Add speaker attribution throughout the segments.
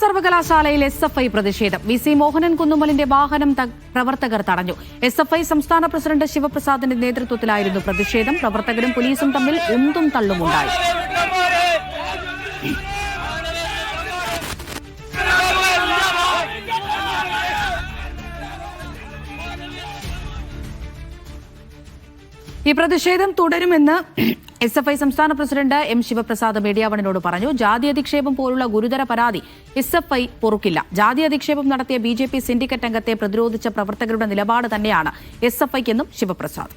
Speaker 1: സർവകലാശാലയിൽ S F I പ്രതിഷേധം. V C Mohanan കുന്നുമലിന്റെ വാഹനം പ്രവർത്തകർ തടഞ്ഞു. എസ് എഫ് ഐ സംസ്ഥാന പ്രസിഡന്റ് ശിവപ്രസാദിന്റെ നേതൃത്വത്തിലായിരുന്നു പ്രതിഷേധം. പ്രവർത്തകരും പോലീസും തമ്മിൽ ഉന്തും തള്ളുമുണ്ടായി. ഈ പ്രതിഷേധം തുടരുമെന്ന് എസ് എഫ് ഐ സംസ്ഥാന പ്രസിഡന്റ് എം ശിവപ്രസാദ് മീഡിയാവണിനോട് പറഞ്ഞു ജാതി അധിക്ഷേപം പോലുള്ള ഗുരുതര പരാതി എസ് എഫ് ഐ പൊറുക്കില്ല. ജാതി അധിക്ഷേപം നടത്തിയ ബി ജെ പി സിൻഡിക്കറ്റ് അംഗത്തെ പ്രതിരോധിച്ച പ്രവർത്തകരുടെ നിലപാട് തന്നെയാണ് എസ് എഫ് ഐക്കെന്നും ശിവപ്രസാദ്.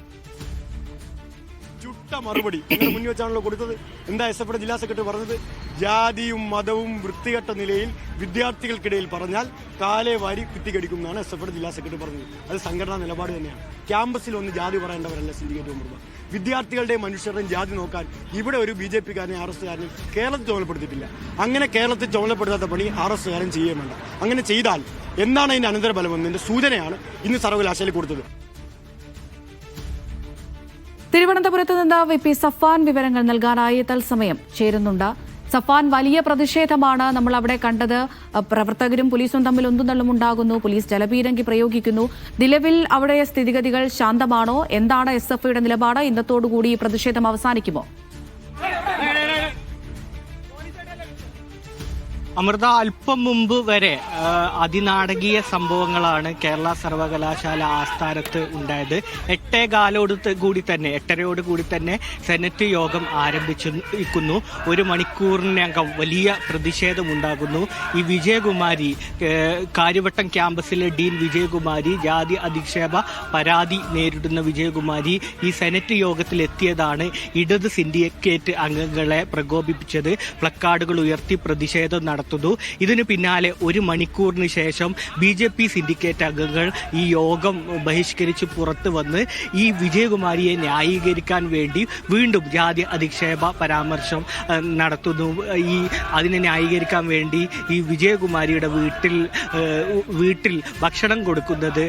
Speaker 2: ചുട്ട മറുപടി. നിങ്ങൾ മുന്നിൽ വെച്ചാണല്ലോ കൊടുത്തത്. എന്താ എസ് എഫ് ജില്ലാ സെക്രട്ടറി പറഞ്ഞത്? ജാതിയും മതവും വൃത്തികെട്ട നിലയിൽ വിദ്യാർത്ഥികൾക്കിടയിൽ പറഞ്ഞാൽ കാലെ വാരി കുത്തിക്കടിക്കും എന്നാണ് എസ് എഫ് ജില്ലാ സെക്രട്ടറി പറഞ്ഞത്. അത് സംഘടനാ നിലപാട് തന്നെയാണ്. ക്യാമ്പസിൽ ഒന്ന് ജാതി പറയേണ്ടവരല്ല സിൻഡിക്കേറ്റ് മെമ്പർമാർ വിദ്യാർത്ഥികളുടെയും മനുഷ്യരുടെയും ജാതി നോക്കാൻ ഇവിടെ ഒരു ബി ജെ പിക്കാരനെ ആർ എസ് കാരനെ കേരളത്തിൽ ചുമതലപ്പെടുത്തിയിട്ടില്ല. അങ്ങനെ കേരളത്തിൽ ചുമതലപ്പെടുത്താത്ത പണി ആർ എസ് കാരൻ ചെയ്യുകയും വേണ്ട. അങ്ങനെ ചെയ്താൽ എന്താണ് അതിന്റെ അനന്തരഫലമെന്നതിന്റെ സൂചനയാണ് ഇന്ന് സർവകലാശാലയിൽ കൊടുത്തത്.
Speaker 1: തിരുവനന്തപുരത്ത് നിന്ന് വി പി സഫാൻ വിവരങ്ങൾ നൽകാനായി തത്സമയം ചേരുന്നുണ്ട്. സഫാൻ വലിയ പ്രതിഷേധമാണ് നമ്മൾ അവിടെ കണ്ടത്. പ്രവർത്തകരും പോലീസും തമ്മിൽ ഒന്നും ഉണ്ടാകുന്നു. പോലീസ് ജലപീരങ്കി പ്രയോഗിക്കുന്നു. നിലവിൽ അവിടെ സ്ഥിതിഗതികൾ ശാന്തമാണോ? എന്താണ് എസ് എഫ് ഐയുടെ നിലപാട്? ഇന്നത്തോടുകൂടി ഈ പ്രതിഷേധം അവസാനിക്കുമോ?
Speaker 3: അമൃത അല്പം മുമ്പ് വരെ അതിനാടകീയ സംഭവങ്ങളാണ് കേരള സർവകലാശാല ആസ്ഥാനത്ത് ഉണ്ടായത്. എട്ടേ കാലോട് കൂടി തന്നെ എട്ടരയോട് കൂടി തന്നെ സെനറ്റ് യോഗം ആരംഭിച്ചിരിക്കുന്നു. ഒരു മണിക്കൂറിനകം വലിയ പ്രതിഷേധമുണ്ടാകുന്നു. ഈ വിജയകുമാരി കാര്യവട്ടം ക്യാമ്പസിലെ ഡീൻ വിജയകുമാരി ജാതി അധിക്ഷേപ പരാതി നേരിടുന്ന വിജയകുമാരി ഈ സെനറ്റ് യോഗത്തിൽ എത്തിയതാണ് ഇടത് സിൻഡിക്കേറ്റ് അംഗങ്ങളെ പ്രകോപിപ്പിച്ചത്. പ്ലക്കാർഡുകൾ ഉയർത്തി പ്രതിഷേധം നടത്തുന്നു. ഇതിന് പിന്നാലെ ഒരു മണിക്കൂറിന് ശേഷം ബി ജെ പി സിൻഡിക്കേറ്റ് അംഗങ്ങൾ ഈ യോഗം ബഹിഷ്കരിച്ച് പുറത്തു വന്ന് ഈ വിജയകുമാരിയെ ന്യായീകരിക്കാൻ വേണ്ടി വീണ്ടും ജാതി അധിക്ഷേപ പരാമർശം നടത്തുന്നു. ഈ അതിനെ ന്യായീകരിക്കാൻ വേണ്ടി ഈ വിജയകുമാരിയുടെ വീട്ടിൽ വീട്ടിൽ ഭക്ഷണം കൊടുക്കുന്നത്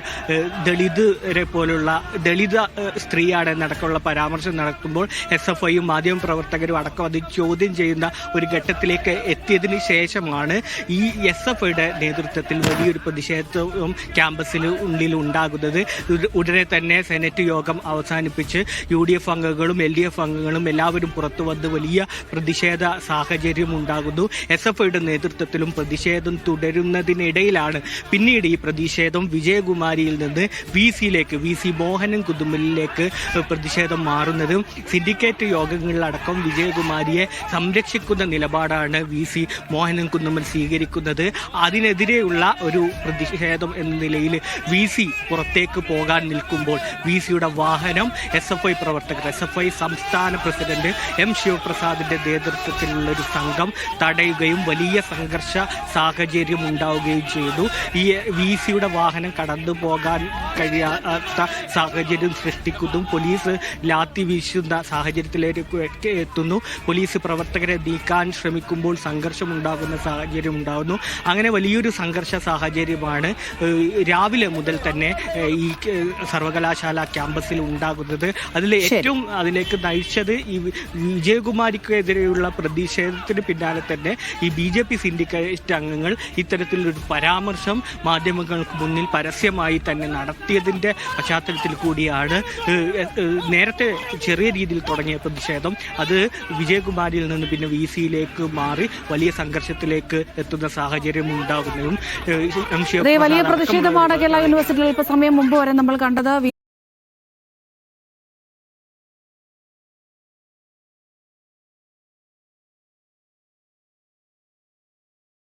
Speaker 3: ദളിതരെ പോലുള്ള ദളിത സ്ത്രീയാണ് എന്നടക്കമുള്ള പരാമർശം നടത്തുമ്പോൾ എസ് എഫ് ഐയും മാധ്യമ പ്രവർത്തകരും അടക്കം അത് ചോദ്യം ചെയ്യുന്ന ഒരു ഘട്ടത്തിലേക്ക് എത്തിയതിന് ശേഷമാണ് ഈ എസ് എഫ് ഐയുടെ നേതൃത്വത്തിൽ വലിയൊരു പ്രതിഷേധവും ക്യാമ്പസിൽ ഉള്ളിൽ ഉണ്ടാകുന്നത്. ഉട- ഉടനെ തന്നെ സെനറ്റ് യോഗം അവസാനിപ്പിച്ച് യു ഡി എഫ് അംഗങ്ങളും എൽ ഡി എഫ് അംഗങ്ങളും എല്ലാവരും പുറത്തു വന്ന് വലിയ പ്രതിഷേധ സാഹചര്യം ഉണ്ടാകുന്നു. എസ് എഫ് ഐയുടെ നേതൃത്വത്തിലും പ്രതിഷേധം തുടരുന്നതിനിടയിലാണ് പിന്നീട് ഈ പ്രതിഷേധം വിജയകുമാരിയിൽ നിന്ന് വി സിയിലേക്ക് വി സി മോഹനൻ കുതുമലിലേക്ക് പ്രതിഷേധം മാറുന്നതും. സിൻഡിക്കേറ്റ് യോഗങ്ങളിലടക്കം വിജയകുമാരിയെ സംരക്ഷിക്കുന്ന നിലപാടാണ് വി സി മോഹനൻ കുന്നുമ്മൽ സ്വീകരിക്കുന്നത് അതിനെതിരെയുള്ള ഒരു പ്രതിഷേധം എന്ന നിലയിൽ വി സി പുറത്തേക്ക് പോകാൻ നിൽക്കുമ്പോൾ വി സിയുടെ വാഹനം എസ് എഫ് ഐ പ്രവർത്തകർ എസ് എഫ് ഐ സംസ്ഥാന പ്രസിഡന്റ് എം ശിവപ്രസാദിന്റെ നേതൃത്വത്തിലുള്ള ഒരു സംഘം തടയുകയും വലിയ സംഘർഷ സാഹചര്യം ഉണ്ടാവുകയും ചെയ്തു. ഈ വി സിയുടെ വാഹനം കടന്നു പോകാൻ കഴിയാത്ത സാഹചര്യം സൃഷ്ടിക്കുന്നു. പോലീസ് ലാത്തി വീശുന്ന സാഹചര്യത്തിലേക്ക് എത്തുന്നു. പോലീസ് പ്രവർത്തകരെ നീക്കാൻ ശ്രമിക്കുമ്പോൾ സംഘർഷം ഉണ്ടാകുന്ന സാഹചര്യം ഉണ്ടാകുന്നു അങ്ങനെ വലിയൊരു സംഘർഷ സാഹചര്യമാണ് രാവിലെ മുതൽ തന്നെ ഈ സർവകലാശാല ക്യാമ്പസിൽ ഉണ്ടാകുന്നത്. അതിൽ ഏറ്റവും അതിലേക്ക് നയിച്ചത് ഈ വിജയകുമാരിക്കെതിരെയുള്ള പ്രതിഷേധത്തിന് പിന്നാലെ തന്നെ ഈ ബി ജെ പി സിൻഡിക്കേറ്റ് അംഗങ്ങൾ ഇത്തരത്തിലൊരു പരാമർശം മാധ്യമങ്ങൾക്ക് മുന്നിൽ പരസ്യമായി തന്നെ നടത്തിയതിന്റെ പശ്ചാത്തലത്തിൽ കൂടിയാണ് നേരത്തെ ചെറിയ രീതിയിൽ തുടങ്ങിയ പ്രതിഷേധം. അത് വിജയകുമാരിയിൽ നിന്ന് പിന്നെ വി സിയിലേക്ക് മാറി വലിയ സംഘർഷത്തിലേക്ക് എത്തുന്ന സാഹചര്യം ഉണ്ടാകുന്നതും
Speaker 1: വലിയ പ്രതിഷേധമാണ് കേരള യൂണിവേഴ്സിറ്റിയിൽ ഇപ്പൊ സമയം മുമ്പ് വരെ നമ്മൾ കണ്ടത്.